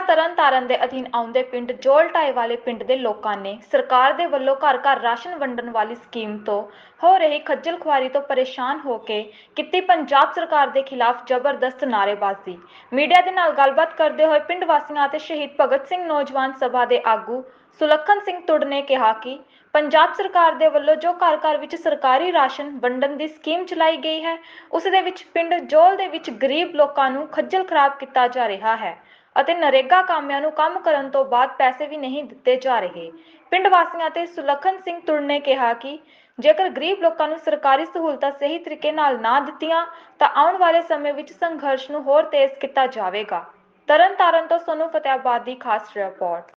ਜ਼ਿਲ੍ਹਾ ਤਰਨਤਾਰਨ ਦੇ ਅਧੀਨ ਆਉਂਦੇ ਪਿੰਡ ਜੋਲ ਵਾਲੇ ਪਿੰਡ ਦੇ ਲੋਕਾਂ ਨੇ ਸਰਕਾਰ ਦੇ ਵੱਲੋਂ ਘਰ ਘਰ ਰਾਸ਼ਨ ਵੰਡਣ ਵਾਲੀ ਸਕੀਮ ਤੋਂ ਹੋ ਰਹੀ ਖੱਜਲ ਖੁਆਰੀ ਤੋਂ ਪਰੇਸ਼ਾਨ ਹੋ ਕੇ ਕੀਤੀ ਪੰਜਾਬ ਸਰਕਾਰ ਦੇ ਖਿਲਾਫ ਜ਼ਬਰਦਸਤ ਨਾਅਰੇਬਾਜ਼ੀ। ਮੀਡੀਆ ਦੇ ਨਾਲ ਗੱਲਬਾਤ ਕਰਦੇ ਹੋਏ ਪਿੰਡ ਵਾਸੀਆਂ ਅਤੇ ਸ਼ਹੀਦ ਭਗਤ ਸਿੰਘ ਨੌਜਵਾਨ ਸਭਾ ਦੇ ਆਗੂ ਸੁਲੱਖਣ ਸਿੰਘ ਤੁੜ ਨੇ ਕਿਹਾ ਕਿ ਪੰਜਾਬ ਸਰਕਾਰ ਦੇ ਵੱਲੋਂ ਜੋ ਘਰ ਘਰ ਵਿੱਚ ਸਰਕਾਰੀ ਰਾਸ਼ਨ ਵੰਡਣ ਦੀ ਸਕੀਮ ਚਲਾਈ ਗਈ ਹੈ, ਉਸ ਦੇ ਵਿੱਚ ਪਿੰਡ ਜੋਲ ਦੇ ਵਿੱਚ ਗਰੀਬ ਲੋਕਾਂ ਨੂੰ ਖੱਜਲ ਖਰਾਬ ਕੀਤਾ ਜਾ ਰਿਹਾ ਹੈ। ਅਤੇ ਨਰੇਗਾ ਕਾਮਿਆਂ ਨੂੰ ਕੰਮ ਕਰਨ ਤੋਂ ਬਾਅਦ ਪੈਸੇ ਵੀ ਨਹੀਂ ਦਿੱਤੇ ਜਾ ਰਹੇ। ਪਿੰਡ ਵਾਸੀਆਂ ਤੇ ਸੁਲੱਖਣ ਸਿੰਘ ਤੁੜ ਨੇ ਕਿਹਾ ਕਿ ਜੇਕਰ ਗਰੀਬ ਲੋਕਾਂ ਨੂੰ ਸਰਕਾਰੀ ਸਹੂਲਤਾਂ ਸਹੀ ਤਰੀਕੇ ਨਾਲ ਨਾ ਦਿੱਤੀਆਂ ਤਾਂ ਆਉਣ ਵਾਲੇ ਸਮੇਂ ਵਿੱਚ ਸੰਘਰਸ਼ ਨੂੰ ਹੋਰ ਤੇਜ਼ ਕੀਤਾ ਜਾਵੇਗਾ। ਤਰਨਤਾਰਨ ਤੋਂ ਸੋਨੂ ਫਤਿਆਬਾਦ ਦੀ ਖਾਸ ਰਿਪੋਰਟ।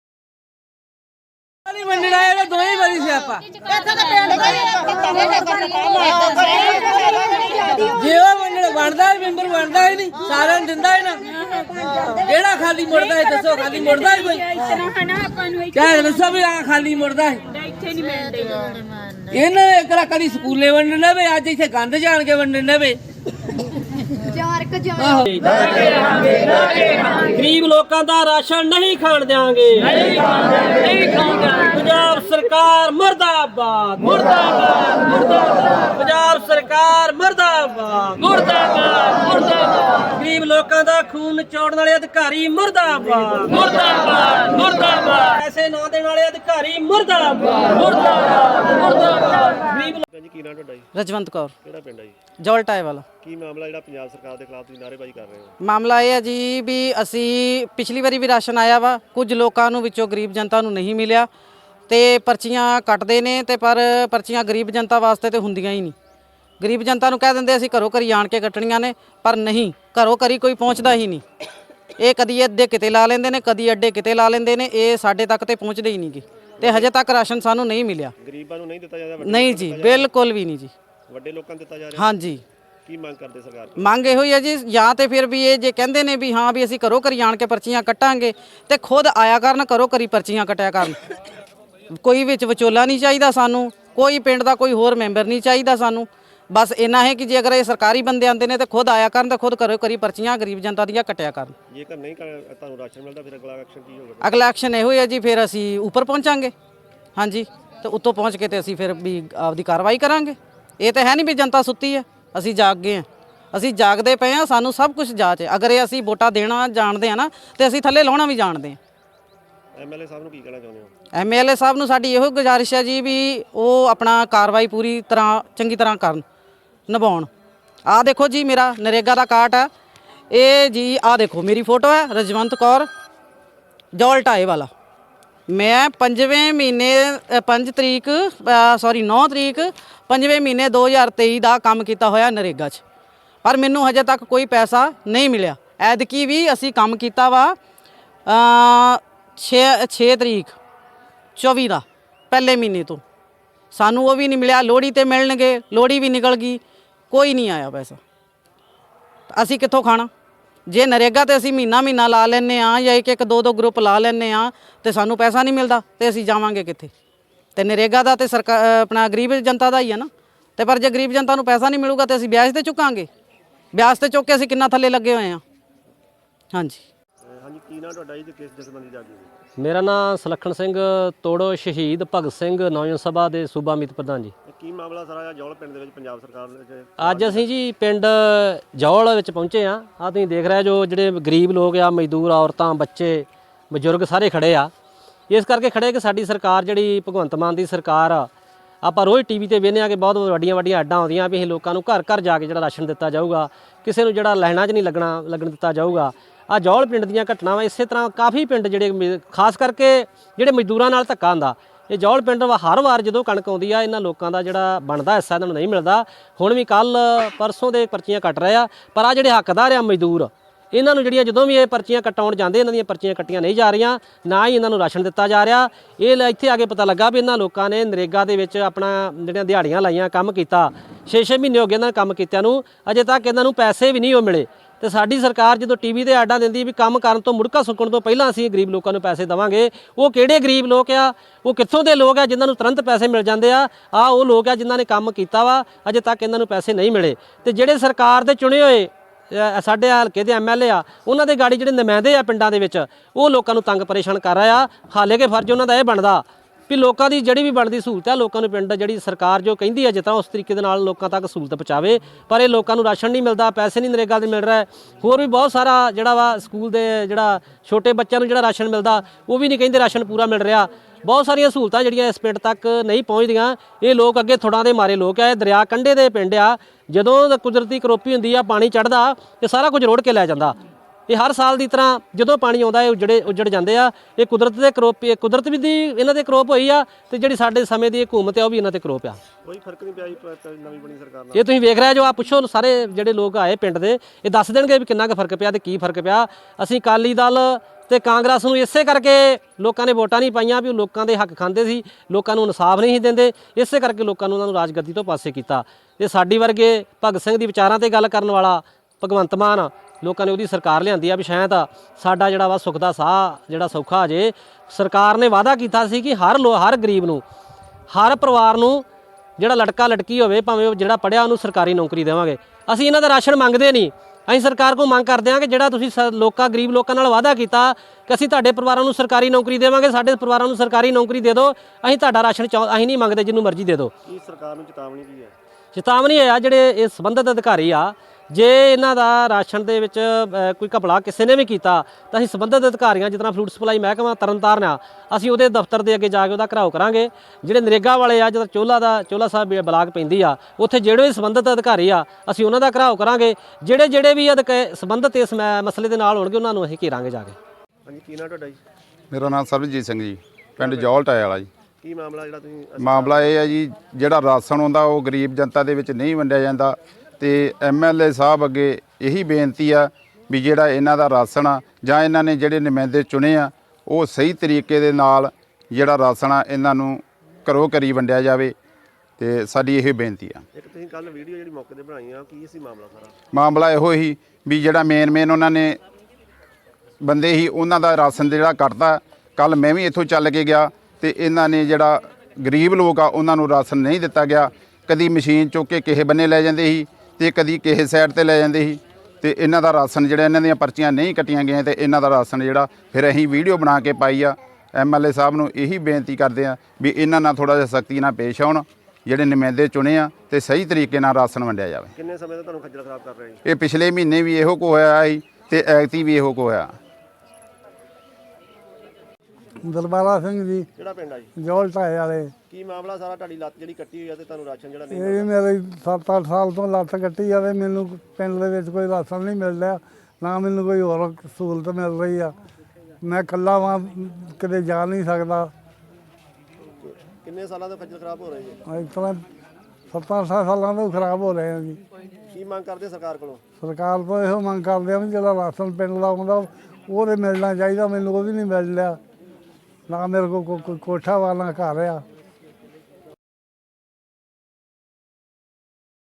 ਨਹੀਂ ਮੰਨਣਾ ਇਹਦਾ ਦੋਵੇਂ ਵਾਰੀ ਸਿਆਪਾ ਜੇ ਉਹ ਬਣਦਾ ਮੈਂਬਰ ਬਣਦਾ ਹੀ ਨਹੀਂ ਸਾਰਿਆਂ ਨੂੰ ਦਿੰਦਾ ਹੀ ਨਾ। ਕਿਹੜਾ ਖਾਲੀ ਮੁੜਦਾ ਹੈ ਦੱਸੋ ਖਾਲੀ ਮੁੜਦਾ ਹੀ ਕੋਈ ਚਾਹੇ ਦੱਸੋ ਵੀ ਆ ਖਾਲੀ ਮੁੜਦਾ ਹੈ ਇਹਨਾਂ ਨੇ ਕਰਾ ਕਦੀ ਸਕੂਲੇ ਵੰਡਣ ਵੇ ਅੱਜ ਇੱਥੇ ਗੰਦ ਜਾਣ ਕੇ ਵੰਡਣ ਵੇ ਗਰੀਬ ਲੋਕਾਂ ਦਾ ਰਾਸ਼ਨ ਨਹੀਂ ਖਾਣ ਦਿਆਂਗੇ। ਨਹੀਂ ਖਾਣ ਨਹੀਂ ਖਾਣ ਪੰਜਾਬ ਸਰਕਾਰ ਮਰਦਾਬਾਦ। ਮਰਦਾਬਾਦ। ਮਰਦਾਬਾਦ ਪੰਜਾਬ ਸਰਕਾਰ ਮਰਦਾਬਾਦ ਮਰਦਾਬਾਦ। ਲੋਕਾਂ ਦਾ ਖੂਨ ਨਿਚੋੜਨ ਵਾਲੇ ਅਧਿਕਾਰੀ ਮਰਦਾਬਾਦ। ਮਰਦਾਬਾਦ ਮਰਦਾਬਾਦ। ਪੈਸੇ ਨਾ ਦੇਣ ਵਾਲੇ ਅਧਿਕਾਰੀ ਮਰਦਾਬਾਦ। ਮਰਦਾਬਾਦ ਮਰਦਾਬਾਦ। ਗਰੀਬ ਜੀ ਕੀ ਨਾਂ ਤੁਹਾਡਾ ਜੀ? ਰਜਵੰਤ ਕੌਰ। ਕਿਹੜਾ ਪਿੰਡ ਹੈ ਜੀ? ਜੋਲਟਾਏ ਵਾਲਾ। ਕੀ ਮਾਮਲਾ ਜਿਹੜਾ ਪੰਜਾਬ ਸਰਕਾਰ ਦੇ ਖਿਲਾਫ ਤੁਸੀਂ ਨਾਅਰੇਬਾਜ਼ੀ ਕਰ ਰਹੇ ਹੋ? ਮਾਮਲਾ ਇਹ ਹੈ ਜੀ ਵੀ ਅਸੀਂ ਪਿਛਲੀ ਵਾਰੀ ਵੀ ਰਾਸ਼ਨ ਆਇਆ ਵਾ ਕੁਝ ਲੋਕਾਂ ਨੂੰ ਵਿੱਚੋਂ ਗਰੀਬ ਜਨਤਾ ਨੂੰ ਨਹੀਂ ਮਿਲਿਆ ਤੇ ਪਰਚੀਆਂ ਕੱਟਦੇ ਨੇ ਤੇ ਪਰ ਪਰਚੀਆਂ ਗਰੀਬ ਜਨਤਾ ਵਾਸਤੇ ਤੇ ਹੁੰਦੀਆਂ ਹੀ ਨਹੀਂ। ਗਰੀਬ ਜਨਤਾ ਨੂੰ ਕਹਿ ਦਿੰਦੇ ਅਸੀਂ ਘਰੋਂ ਘਰੀ ਆਣ ਕੇ ਕੱਟਣੀਆਂ ਨੇ ਪਰ ਨਹੀਂ ਘਰੋਂ ਘਰੀ ਕੋਈ ਪਹੁੰਚਦਾ ਹੀ ਨਹੀਂ। ਇਹ ਕਦੀ ਅੱਡੇ ਕਿਤੇ ਲਾ ਲੈਂਦੇ ਨੇ ਕਦੀ ਅੱਡੇ ਕਿਤੇ ਲਾ ਲੈਂਦੇ ਨੇ ਇਹ ਸਾਡੇ ਤੱਕ ਤੇ ਪਹੁੰਚਦੇ ਹੀ ਨਹੀਂਗੇ ਤੇ ਹਜੇ ਤੱਕ ਰਾਸ਼ਨ ਸਾਨੂੰ ਨਹੀਂ ਮਿਲਿਆ। ਗਰੀਬਾਂ ਨੂੰ ਨਹੀਂ ਦਿੱਤਾ ਜਾਂਦਾ ਵੱਡੇ ਨਹੀਂ ਜੀ ਬਿਲਕੁਲ ਵੀ ਨਹੀਂ ਜੀ। ਵੱਡੇ ਲੋਕਾਂ ਨੂੰ ਦਿੱਤਾ ਜਾ ਰਿਹਾ। ਹਾਂਜੀ। ਕੀ ਮੰਗ ਕਰਦੇ ਸਰਕਾਰ ਤੋਂ? ਮੰਗ ਇਹੋ ਹੀ ਹੈ ਜੀ ਜਾਂ ਤੇ ਫਿਰ ਵੀ ਇਹ ਜੇ ਕਹਿੰਦੇ ਨੇ ਵੀ ਹਾਂ ਵੀ ਅਸੀਂ ਘਰੋਂ ਘਰੀ ਆਣ ਕੇ ਪਰਚੀਆਂ ਕੱਟਾਂਗੇ ਤੇ ਖੁਦ ਆਇਆ ਕਰਨ ਘਰੋਂ ਘਰੀ ਪਰਚੀਆਂ ਕਟਿਆ ਕਰਨ। ਕੋਈ ਵਿੱਚ ਵਿਚੋਲਾ ਨਹੀਂ ਚਾਹੀਦਾ ਸਾਨੂੰ ਕੋਈ ਪਿੰਡ ਦਾ ਕੋਈ ਹੋਰ ਮੈਂਬਰ ਨਹੀਂ ਚਾਹੀਦਾ ਸਾਨੂੰ। ਬਸ ਇੰਨਾ ਹੈ ਕਿ ਜੇ ਅਗਰ ਇਹ ਸਰਕਾਰੀ ਬੰਦੇ ਆਉਂਦੇ ਨੇ ਤੇ ਖੁਦ ਆਇਆ ਕਰਨ ਤੇ ਖੁਦ ਘਰੋਂ ਘਰੀ ਪਰਚੀਆਂ ਗਰੀਬ ਜਨਤਾ ਦੀਆਂ ਕਟਿਆ ਕਰਨ। ਜੇਕਰ ਨਹੀਂ ਕਰ- ਤੁਹਾਨੂੰ ਰਾਸ਼ਨ ਮਿਲਦਾ ਫਿਰ ਅਗਲਾ ਐਕਸ਼ਨ ਕੀ ਹੋਵੇਗਾ? ਅਗਲਾ ਐਕਸ਼ਨ ਇਹੋ ਹੀ ਹੈ ਜੀ ਫਿਰ ਅਸੀਂ ਉੱਪਰ ਪਹੁੰਚਾਂਗੇ। ਹਾਂਜੀ ਤੇ ਉੱਤੋਂ ਪਹੁੰਚ ਕੇ ਤੇ ਅਸੀਂ ਫਿਰ ਵੀ ਆਪਦੀ ਕਾਰਵਾਈ ਕਰਾਂਗੇ। ਇਹ ਤਾਂ ਹੈ ਨਹੀਂ ਵੀ ਜਨਤਾ ਸੁੱਤੀ ਹੈ ਅਸੀਂ ਜਾਗ ਗਏ ਹਾਂ। ਅਸੀਂ ਜਾਗਦੇ ਪਏ ਹਾਂ ਸਾਨੂੰ ਸਭ ਕੁਝ ਜਾਚ ਹੈ। ਅਗਰ ਇਹ ਅਸੀਂ ਵੋਟਾਂ ਦੇਣਾ ਜਾਣਦੇ ਆ ਨਾ ਤੇ ਅਸੀਂ ਥੱਲੇ ਲਾਉਣਾ ਵੀ ਜਾਣਦੇ ਹਾਂ। ਐਮਐਲਏ ਸਾਹਿਬ ਨੂੰ ਕੀ ਕਹਿਣਾ ਚਾਹੁੰਦੇ ਹੋ? ਐਮਐਲਏ ਸਾਹਿਬ ਨੂੰ ਸਾਡੀ ਇਹੋ ਗੁਜ਼ਾਰਿਸ਼ ਹੈ ਜੀ ਵੀ ਉਹ ਆਪਣਾ ਕਾਰਵਾਈ ਪੂਰੀ ਤਰ੍ਹਾਂ ਚੰਗੀ ਤਰ੍ਹਾਂ ਕਰਨ। ਨਿਭਾਉਣ। ਆਹ ਦੇਖੋ ਜੀ, ਮੇਰਾ ਨਰੇਗਾ ਦਾ ਕਾਰਟ ਹੈ। ਇਹ ਜੀ, ਆਹ ਦੇਖੋ, ਮੇਰੀ ਫੋਟੋ ਹੈ, ਰਜਵੰਤ ਕੌਰ ਜੌਲ ਢਾਏ ਵਾਲਾ। ਮੈਂ ਪੰਜਵੇਂ ਮਹੀਨੇ 5 ਤਰੀਕ ਸੌਰੀ 9 ਤਰੀਕ, ਪੰਜਵੇਂ ਮਹੀਨੇ 2023 ਦਾ ਕੰਮ ਕੀਤਾ ਹੋਇਆ ਨਰੇਗਾ 'ਚ। ਪਰ ਮੈਨੂੰ ਹਜੇ ਤੱਕ ਕੋਈ ਪੈਸਾ ਨਹੀਂ ਮਿਲਿਆ। ਐਦਕੀ ਵੀ ਅਸੀਂ ਕੰਮ ਕੀਤਾ ਵਾ 6 6 ਤਰੀਕ 24 ਦਾ, ਪਹਿਲੇ ਮਹੀਨੇ ਤੋਂ। ਸਾਨੂੰ ਉਹ ਵੀ ਨਹੀਂ ਮਿਲਿਆ, ਲੋਹੜੀ ਤੇ ਮਿਲਣਗੇ, ਲੋਹੜੀ ਵੀ ਨਿਕਲ ਗਈ, ਕੋਈ ਨਹੀਂ ਆਇਆ ਪੈਸਾ। ਅਸੀਂ ਕਿੱਥੋਂ ਖਾਣਾ? ਜੇ ਨਰੇਗਾ ਤੇ ਅਸੀਂ ਮਹੀਨਾ ਮਹੀਨਾ ਲਾ ਲੈਨੇ ਆ ਜਾਂ ਇੱਕ ਇੱਕ ਦੋ ਦੋ ਗਰੁੱਪ ਲਾ ਲੈਨੇ ਆ ਤੇ ਸਾਨੂੰ ਪੈਸਾ ਨਹੀਂ ਮਿਲਦਾ ਤੇ ਅਸੀਂ ਜਾਵਾਂਗੇ ਕਿੱਥੇ? ਤੇ ਨਰੇਗਾ ਦਾ ਤੇ ਸਰਕਾਰ ਆਪਣਾ ਗਰੀਬ ਜਨਤਾ ਦਾ ਹੀ ਆ ਨਾ। ਤੇ ਪਰ ਜੇ ਗਰੀਬ ਜਨਤਾ ਨੂੰ ਪੈਸਾ ਨਹੀਂ ਮਿਲੂਗਾ ਤੇ ਅਸੀਂ ਵਿਆਜ ਤੇ ਚੁੱਕਾਂਗੇ। ਵਿਆਜ ਤੇ ਚੁੱਕ ਕੇ ਅਸੀਂ ਕਿੰਨਾ ਥੱਲੇ ਲੱਗੇ ਹੋਏ ਆ ਹਾਂਜੀ। ਹਾਂਜੀ, ਕੀ ਨਾਂ ਤੁਹਾਡਾ ਜੀ ਤੇ ਕਿਸ ਜਸਮੰਦੀ ਜਾਗੀ ਜੀ ਮੇਰਾ ਨਾਮ ਸੁਲੱਖਣ ਸਿੰਘ ਤੋੜੋ ਸ਼ਹੀਦ ਭਗਤ ਸਿੰਘ ਨੌਜਵਾਨ ਸਭਾ ਦੇ ਸੂਬਾ ਮੀਤ ਪ੍ਰਧਾਨ ਜੀ। ਇਹ ਕੀ ਮਾਮਲਾ ਸਾਰਾ ਜੌਲ ਪਿੰਡ ਦੇ ਵਿੱਚ ਪੰਜਾਬ ਸਰਕਾਰ ਨੇ ਅੱਜ ਅਸੀਂ ਜੀ ਪਿੰਡ ਜੌਲ ਵਿੱਚ ਪਹੁੰਚੇ ਆ ਆ ਤੁਸੀਂ ਦੇਖ ਰਹੇ ਜੋ ਜਿਹੜੇ ਗਰੀਬ ਲੋਕ ਆ ਮਜ਼ਦੂਰ ਔਰਤਾਂ ਬੱਚੇ ਬਜ਼ੁਰਗ ਸਾਰੇ ਖੜੇ ਆ। ਇਸ ਕਰਕੇ ਖੜੇ ਕਿ ਸਾਡੀ ਸਰਕਾਰ ਜਿਹੜੀ ਭਗਵੰਤ ਮਾਨ ਦੀ ਸਰਕਾਰ ਆ ਆਪਾਂ ਰੋਜ਼ ਟੀਵੀ ਤੇ ਵੇਖਦੇ ਆ ਕਿ ਬਹੁਤ ਵੱਡੀਆਂ ਵੱਡੀਆਂ ਐਡਾਂ ਆਉਂਦੀਆਂ ਵੀ ਅਸੀਂ ਲੋਕਾਂ ਨੂੰ ਘਰ ਘਰ ਜਾ ਕੇ ਜਿਹੜਾ ਰਾਸ਼ਨ ਦਿੱਤਾ ਜਾਊਗਾ ਕਿਸੇ ਨੂੰ ਜਿਹੜਾ ਲੈਣਾ 'ਚ ਨਹੀਂ ਲੱਗਣਾ ਲੱਗਣ ਦਿੱਤਾ ਜਾਊਗਾ। ਆ ਜੌਲ ਪਿੰਡ ਦੀਆਂ ਘਟਨਾਵਾਂ ਇਸੇ ਤਰ੍ਹਾਂ ਕਾਫੀ ਪਿੰਡ ਜਿਹੜੇ ਮ- ਖਾਸ ਕਰਕੇ ਜਿਹੜੇ ਮਜ਼ਦੂਰਾਂ ਨਾਲ ਧੱਕਾ ਹੁੰਦਾ ਇਹ ਜੌਲ ਪਿੰਡ ਵਾ ਹਰ ਵਾਰ ਜਦੋਂ ਕਣਕ ਆਉਂਦੀ ਆ, ਇਹਨਾਂ ਲੋਕਾਂ ਦਾ ਜਿਹੜਾ ਬਣਦਾ ਹਿੱਸਾ ਇਹਨਾਂ ਨੂੰ ਨਹੀਂ ਮਿਲਦਾ। ਹੁਣ ਵੀ ਕੱਲ ਪਰਸੋਂ ਦੇ ਪਰਚੀਆਂ ਕੱਟ ਰਹੇ ਆ, ਪਰ ਆ ਜਿਹੜੇ ਹੱਕਦਾਰ ਆ ਮਜ਼ਦੂਰ, ਇਹਨਾਂ ਨੂੰ ਜਿਹੜੀਆਂ ਜਦੋਂ ਵੀ ਇਹ ਪਰਚੀਆਂ ਕਟਾਉਣ ਜਾਂਦੇ, ਇਹਨਾਂ ਦੀਆਂ ਪਰਚੀਆਂ ਕੱਟੀਆਂ ਨਹੀਂ ਜਾ ਰਹੀਆਂ, ਨਾ ਹੀ ਇਹਨਾਂ ਨੂੰ ਰਾਸ਼ਨ ਦਿੱਤਾ ਜਾ ਰਿਹਾ। ਇਹ ਲੈ- ਇੱਥੇ ਆ ਕੇ ਪਤਾ ਲੱਗਾ ਵੀ ਇਹਨਾਂ ਲੋਕਾਂ ਨੇ ਨਰੇਗਾ ਦੇ ਵਿੱਚ ਆਪਣਾ ਜਿਹੜੀਆਂ ਦਿਹਾੜੀਆਂ ਲਾਈਆਂ, ਕੰਮ ਕੀਤਾ। 6-6 ਮਹੀਨੇ ਹੋ ਗਏ ਇਹਨਾਂ ਨੇ ਕੰਮ ਕੀਤਿਆਂ ਨੂੰ, ਅਜੇ ਤੱਕ ਇਹਨਾਂ ਨੂੰ ਪੈਸੇ ਵੀ ਨਹੀਂ ਉਹ ਮਿਲੇ। ਤੇ ਸਾਡੀ ਸਰਕਾਰ ਜਦੋਂ ਟੀਵੀ ਤੇ ਆਡਾਂ ਦਿੰਦੀ ਵੀ ਕੰਮ ਕਰਨ ਤੋਂ ਮੁੜਕਾ ਸੁੱਕਣ ਤੋਂ ਪਹਿਲਾਂ ਅਸੀਂ ਗਰੀਬ ਲੋਕਾਂ ਨੂੰ ਪੈਸੇ ਦੇਵਾਂਗੇ, ਉਹ ਕਿਹੜੇ ਗਰੀਬ ਲੋਕ ਆ? ਉਹ ਕਿੱਥੋਂ ਦੇ ਲੋਕ ਆ ਜਿਨ੍ਹਾਂ ਨੂੰ ਤੁਰੰਤ ਪੈਸੇ ਮਿਲ ਜਾਂਦੇ ਆ? ਆ ਉਹ ਲੋਕ ਆ ਜਿਨ੍ਹਾਂ ਨੇ ਕੰਮ ਕੀਤਾ ਵਾ, ਅਜੇ ਤੱਕ ਇਹਨਾਂ ਨੂੰ ਪੈਸੇ ਨਹੀਂ ਮਿਲੇ। ਤੇ ਜਿਹੜੇ ਸਰਕਾਰ ਦੇ ਚੁਣੇ ਹੋਏ ਸਾਡੇ ਹਲਕੇ ਦੇ ਐਮਐਲਏ ਆ, ਉਹਨਾਂ ਦੇ ਗਾੜੀ ਜਿਹੜੇ ਨੁਮਾਇੰਦੇ ਆ ਪਿੰਡਾਂ ਦੇ ਵਿੱਚ, ਉਹ ਲੋਕਾਂ ਨੂੰ ਤੰਗ ਪਰੇਸ਼ਾਨ ਕਰ ਰਿਹਾ ਆ। ਹਾਲੇ ਕਿ ਫਰਜ਼ ਉਹਨਾਂ ਦਾ ਇਹ ਬਣਦਾ ਵੀ ਲੋਕਾਂ ਦੀ ਜਿਹੜੀ ਵੀ ਬਣਦੀ ਸਹੂਲਤ ਹੈ ਲੋਕਾਂ ਨੂੰ ਪਿੰਡ ਜਿਹੜੀ ਸਰਕਾਰ ਜੋ ਕਹਿੰਦੀ ਹੈ ਜਿੱਦਾਂ ਉਸ ਤਰੀਕੇ ਦੇ ਨਾਲ ਲੋਕਾਂ ਤੱਕ ਸਹੂਲਤ ਪਹੁੰਚਾਵੇ, ਪਰ ਇਹ ਲੋਕਾਂ ਨੂੰ ਰਾਸ਼ਨ ਨਹੀਂ ਮਿਲਦਾ, ਪੈਸੇ ਨਹੀਂ ਨਰੇਗਾ ਦੇ ਮਿਲ ਰਿਹਾ ਹੋਰ ਵੀ ਬਹੁਤ ਸਾਰਾ ਜਿਹੜਾ ਵਾ ਸਕੂਲ ਦੇ ਜਿਹੜਾ ਛੋਟੇ ਬੱਚਿਆਂ ਨੂੰ ਜਿਹੜਾ ਰਾਸ਼ਨ ਮਿਲਦਾ, ਉਹ ਵੀ ਨਹੀਂ ਕਹਿੰਦੇ ਰਾਸ਼ਨ ਪੂਰਾ ਮਿਲ ਰਿਹਾ। ਬਹੁਤ ਸਾਰੀਆਂ ਸਹੂਲਤਾਂ ਜਿਹੜੀਆਂ ਇਸ ਪਿੰਡ ਤੱਕ ਨਹੀਂ ਪਹੁੰਚਦੀਆਂ, ਇਹ ਲੋਕ ਅੱਗੇ ਥੋੜਾਂ ਦੇ ਮਾਰੇ ਲੋਕ ਆ, ਇਹ ਦਰਿਆ ਕੰਢੇ ਦੇ ਪਿੰਡ ਆ, ਜਦੋਂ ਕੁਦਰਤੀ ਕਰੋਪੀ ਹੁੰਦੀ ਆ, ਪਾਣੀ ਚੜਦਾ ਇਹ ਸਾਰਾ ਕੁਝ ਰੋੜ ਕੇ ਲੈ ਜਾਂਦਾ। ਇਹ ਹਰ ਸਾਲ ਦੀ ਤਰ੍ਹਾਂ ਜਦੋਂ ਪਾਣੀ ਆਉਂਦਾ ਇਹ ਉਜੜੇ ਉਜੜ ਜਾਂਦੇ ਆ ਇਹ ਕੁਦਰਤ ਦੇ ਕਰੋਪ ਇਹ ਕੁਦਰਤ ਵੀ ਦੀ ਇਹਨਾਂ ਦੇ ਕਰੋਪ ਹੋਈ ਆ ਤੇ ਜਿਹੜੀ ਸਾਡੇ ਸਮੇਂ ਦੀ ਹਕੂਮਤ ਆ ਉਹ ਵੀ ਇਹਨਾਂ ਤੇ ਕਰੋਪ ਆ। ਕੋਈ ਫ਼ਰਕ ਨਹੀਂ ਪਿਆ ਜੀ ਪ- ਨਵੀਂ ਬਣੀ ਸਰਕਾਰ ਨਾਲ। ਇਹ ਤੁਸੀਂ ਵੇਖ ਰਹੇ ਜੋ ਆ ਪੁੱਛੋ ਸਾਰੇ ਜਿਹੜੇ ਲੋਕ ਆਏ ਪਿੰਡ ਦੇ ਇਹ ਦੱਸ ਦੇਣਗੇ ਵੀ ਕਿੰਨਾ ਕੁ ਫ਼ਰਕ ਪਿਆ ਤੇ ਕੀ ਫ਼ਰਕ ਪਿਆ। ਅਸੀਂ ਕਾਲੀ ਦਲ ਤੇ ਕਾਂਗਰਸ ਨੂੰ ਇਸੇ ਕਰਕੇ ਲੋਕਾਂ ਨੇ ਵੋਟਾਂ ਨਹੀਂ ਪਾਈਆਂ ਵੀ ਉਹ ਲੋਕਾਂ ਦੇ ਹੱਕ ਖਾਂਦੇ ਸੀ ਲੋਕਾਂ ਨੂੰ ਇਨਸਾਫ ਨਹੀਂ ਸੀ ਦਿੰਦੇ ਇਸੇ ਕਰਕੇ ਲੋਕਾਂ ਨੂੰ ਉਹਨਾਂ ਨੂੰ ਰਾਜਗੱਦੀ ਤੋਂ ਪਾਸੇ ਕੀਤਾ। ਇਹ ਸਾਡੀ ਵਰਗੇ ਭਗਤ ਸਿੰਘ ਦੀ ਵਿਚਾਰਾਂ ਤੇ ਗੱਲ ਕਰਨ ਵਾਲਾ ਭਗਵੰਤ ਮਾਨ ਲੋਕਾਂ ਨੇ ਉਹਦੀ ਸਰਕਾਰ ਲਿਆਂਦੀ ਆ ਵੀ ਸ਼ਾਇਦ ਸਾਡਾ ਜਿਹੜਾ ਵਾ ਸੁੱਖ ਦਾ ਸਾਹ ਜਿਹੜਾ ਸੌਖਾ ਜੇ। ਸਰਕਾਰ ਨੇ ਵਾਅਦਾ ਕੀਤਾ ਸੀ ਕਿ ਹਰ ਲੋ ਹਰ ਗਰੀਬ ਨੂੰ ਹਰ ਪਰਿਵਾਰ ਨੂੰ ਜਿਹੜਾ ਲੜਕਾ ਲੜਕੀ ਹੋਵੇ ਭਾਵੇਂ ਉਹ ਜਿਹੜਾ ਪੜਿਆ ਉਹਨੂੰ ਸਰਕਾਰੀ ਨੌਕਰੀ ਦੇਵਾਂਗੇ। ਅਸੀਂ ਇਹਨਾਂ ਦਾ ਰਾਸ਼ਨ ਮੰਗਦੇ ਨਹੀਂ। ਅਸੀਂ ਸਰਕਾਰ ਕੋਲ ਮੰਗ ਕਰਦੇ ਹਾਂ ਕਿ ਜਿਹੜਾ ਤੁਸੀਂ ਲੋਕਾਂ ਗਰੀਬ ਲੋਕਾਂ ਨਾਲ ਵਾਅਦਾ ਕੀਤਾ ਕਿ ਅਸੀਂ ਤੁਹਾਡੇ ਪਰਿਵਾਰਾਂ ਨੂੰ ਸਰਕਾਰੀ ਨੌਕਰੀ ਦੇਵਾਂਗੇ ਸਾਡੇ ਪਰਿਵਾਰਾਂ ਨੂੰ ਸਰਕਾਰੀ ਨੌਕਰੀ ਦੇ ਦਿਓ ਅਸੀਂ ਤੁਹਾਡਾ ਰਾਸ਼ਨ ਚਾਹ ਅਸੀਂ ਨਹੀਂ ਮੰਗਦੇ ਜਿੰਨੂੰ ਮਰਜ਼ੀ ਦੇ ਦਿਓ। ਕੀ ਸਰਕਾਰ ਨੂੰ ਚੇਤਾਵਨੀ ਕੀ ਹੈ? ਚੇਤਾਵਨੀ ਹੈ ਆ ਜਿਹੜੇ ਇਹ ਸੰਬੰਧਿਤ ਅਧਿਕਾਰੀ ਆ ਜੇ ਇਹਨਾਂ ਦਾ ਰਾਸ਼ਨ ਦੇ ਵਿੱਚ ਕੋਈ ਘਪਲਾ ਕਿਸੇ ਨੇ ਵੀ ਕੀਤਾ ਤਾਂ ਅਸੀਂ ਸੰਬੰਧਿਤ ਅਧਿਕਾਰੀਆਂ ਜਿਤਨਾ ਫੂਡ ਸਪਲਾਈ ਮਹਿਕਮਾ ਤਰਨਤਾਰਨ ਆ ਅਸੀਂ ਉਹਦੇ ਦਫ਼ਤਰ ਦੇ ਅੱਗੇ ਜਾ ਕੇ ਉਹਦਾ ਘਰਾਓ ਕਰਾਂਗੇ। ਜਿਹੜੇ ਨਰੇਗਾ ਵਾਲੇ ਆ ਜਦੋਂ ਚੋਲਾ ਦਾ ਚੋਲਾ ਸਾਹਿਬ ਬਲਾਕ ਪੈਂਦੀ ਆ ਉੱਥੇ ਜਿਹੜੇ ਵੀ ਸੰਬੰਧਿਤ ਅਧਿਕਾਰੀ ਆ ਅਸੀਂ ਉਹਨਾਂ ਦਾ ਘਰਾਓ ਕਰਾਂਗੇ। ਜਿਹੜੇ ਜਿਹੜੇ ਵੀ ਸੰਬੰਧਿਤ ਇਸ ਮਸਲੇ ਦੇ ਨਾਲ ਹੋਣਗੇ ਉਹਨਾਂ ਨੂੰ ਅਸੀਂ ਘੇਰਾਂਗੇ ਜਾ ਕੇ। ਹਾਂਜੀ ਕੀ ਨਾਂ ਤੁਹਾਡਾ ਜੀ? ਮੇਰਾ ਨਾਮ ਸਰਬਜੀਤ ਸਿੰਘ ਜੀ ਪਿੰਡ ਜੌਲਟ ਹੈ ਵਾਲਾ ਜੀ। ਕੀ ਮਾਮਲਾ ਜਿਹੜਾ ਤੁਸੀਂ ਮਾਮਲਾ ਇਹ ਹੈ ਜੀ ਜਿਹੜਾ ਰਾਸ਼ਨ ਹੁੰਦਾ ਉਹ ਗਰੀਬ ਜਨਤਾ ਦੇ ਵਿੱਚ ਨਹੀਂ ਵੰਡਿਆ ਜਾਂਦਾ। ਤੇ ਐਮਐਲਏ ਸਾਹਿਬ ਅੱਗੇ ਇਹੀ ਬੇਨਤੀ ਆ ਵੀ ਜਿਹੜਾ ਇਹਨਾਂ ਦਾ ਰਾਸ਼ਨ ਆ ਜਾਂ ਇਹਨਾਂ ਨੇ ਜਿਹੜੇ ਨੁਮਾਇੰਦੇ ਚੁਣੇ ਆ ਉਹ ਸਹੀ ਤਰੀਕੇ ਦੇ ਨਾਲ ਜਿਹੜਾ ਰਾਸ਼ਨ ਆ ਇਹਨਾਂ ਨੂੰ ਘਰੋ ਘਰੀ ਵੰਡਿਆ ਜਾਵੇ ਤੇ ਸਾਡੀ ਇਹ ਬੇਨਤੀ ਆ। ਇੱਕ ਤੁਸੀਂ ਕੱਲ ਵੀਡੀਓ ਜਿਹੜੀ ਮੌਕੇ ਤੇ ਬਣਾਈ ਆ ਕੀ ਸੀ ਮਾਮਲਾ ਸਾਰਾ? ਮਾਮਲਾ ਇਹੋ ਹੀ ਵੀ ਜਿਹੜਾ ਮੇਨ ਮੇਨ ਉਹਨਾਂ ਨੇ ਬੰਦੇ ਹੀ ਉਹਨਾਂ ਦਾ ਰਾਸ਼ਨ ਜਿਹੜਾ ਕੱਟਦਾ ਕੱਲ ਮੈਂ ਵੀ ਇੱਥੋਂ ਚੱਲ ਕੇ ਗਿਆ ਤੇ ਇਹਨਾਂ ਨੇ ਜਿਹੜਾ ਗਰੀਬ ਲੋਕ ਆ ਉਹਨਾਂ ਨੂੰ ਰਾਸ਼ਨ ਨਹੀਂ ਦਿੱਤਾ ਗਿਆ। ਕਦੀ ਮਸ਼ੀਨ ਚੁੱਕ ਕੇ ਕਿਸੇ ਬੰਨੇ ਲੈ ਜਾਂਦੇ ਸੀ। ਤੇ ਕਦੀ ਕਿਸੇ ਸਾਈਡ ਤੇ ਲੈ ਜਾਂਦੇ ਸੀ ਤੇ ਇਹਨਾਂ ਦਾ ਰਾਸ਼ਨ ਜਿਹੜਾ ਇਹਨਾਂ ਦੀਆਂ ਪਰਚੀਆਂ ਨਹੀਂ ਕੱਟੀਆਂ ਗਈਆਂ ਤੇ ਇਹਨਾਂ ਦਾ ਰਾਸ਼ਨ ਜਿਹੜਾ ਫਿਰ ਅਸੀਂ ਵੀਡੀਓ ਬਣਾ ਕੇ ਪਾਈ ਆ। ਐਮਐਲਏ ਸਾਹਿਬ ਨੂੰ ਇਹੀ ਬੇਨਤੀ ਕਰਦੇ ਆ ਵੀ ਇਹਨਾਂ ਨਾਲ ਥੋੜਾ ਜਿਹਾ ਸਖਤੀ ਨਾਲ ਪੇਸ਼ ਆਉਣ ਜਿਹੜੇ ਨੁਮਾਇੰਦੇ ਚੁਣੇ ਆ ਤੇ ਸਹੀ ਤਰੀਕੇ ਨਾਲ ਰਾਸ਼ਨ ਵੰਡਿਆ ਜਾਵੇ। ਕਿੰਨੇ ਸਮੇਂ ਤੋਂ ਤੁਹਾਨੂੰ ਖੱਜਲ ਖਰਾਬ ਕਰ ਰਹੇ ਇਹ ਪਿਛਲੇ ਮਹੀਨੇ ਵੀ ਇਹੋ ਕੋ ਹੋਇਆ ਸੀ ਤੇ ਐਗਤੀ ਵੀ ਇਹੋ ਕੋ ਹੋਇਆ। ਦਰਬਾਰਾ ਸਿੰਘ ਜੀ। ਕਿਹੜਾ ਪਿੰਡ ਆ ਜੀ? ਜੋਲ ਢਾਏ ਵਾਲੇ। ਕੀ ਮਾਮਲਾ ਸਾਰਾ? ਤੁਹਾਡੀ ਲੱਤ ਜਿਹੜੀ ਕੱਟੀ ਹੋਈ ਆ ਤੇ ਤੁਹਾਨੂੰ ਰਾਸ਼ਨ ਜਿਹੜਾ ਨਹੀਂ ਇਹ ਮੇਰੇ 7-8 ਸਾਲ ਤੋਂ ਲੱਤ ਕੱਟੀ ਜਾਵੇ ਮੈਨੂੰ ਪਿੰਡ ਦੇ ਵਿੱਚ ਕੋਈ ਰਾਸ਼ਨ ਨਹੀਂ ਮਿਲ ਰਿਹਾ ਨਾ ਮੈਨੂੰ ਕੋਈ ਹੋਰ ਸਹੂਲਤ ਮਿਲ ਰਹੀ ਆ। ਮੈਂ ਇਕੱਲਾ ਵਾਂ ਕਿਤੇ ਜਾ ਨਹੀਂ ਸਕਦਾ। ਕਿੰਨੇ ਸਾਲਾਂ ਤੋਂ ਖੱਜਲ ਖਰਾਬ ਹੋ ਰਹੇ ਜੀ? ਇਸ ਤਰ੍ਹਾਂ 7-8 ਸਾਲਾਂ ਤੋਂ ਖਰਾਬ ਹੋ ਰਹੇ ਆ ਜੀ। ਕੀ ਮੰਗ ਕਰਦੇ ਸਰਕਾਰ ਕੋਲੋਂ? ਸਰਕਾਰ ਤੋਂ ਇਹੋ ਮੰਗ ਕਰਦੇ ਆ ਵੀ ਜਿਹੜਾ ਰਾਸ਼ਨ ਪਿੰਡ ਦਾ ਆਉਂਦਾ ਉਹ ਤੇ ਮਿਲਣਾ ਚਾਹੀਦਾ ਮੈਨੂੰ ਉਹ ਵੀ ਨਹੀਂ ਮਿਲ ਰਿਹਾ। ਨਾ ਮੇਰੇ ਕੋਲ ਕੋ- ਕੋਈ ਕੋਠਾ ਵਾਲਾ ਘਰ ਆ।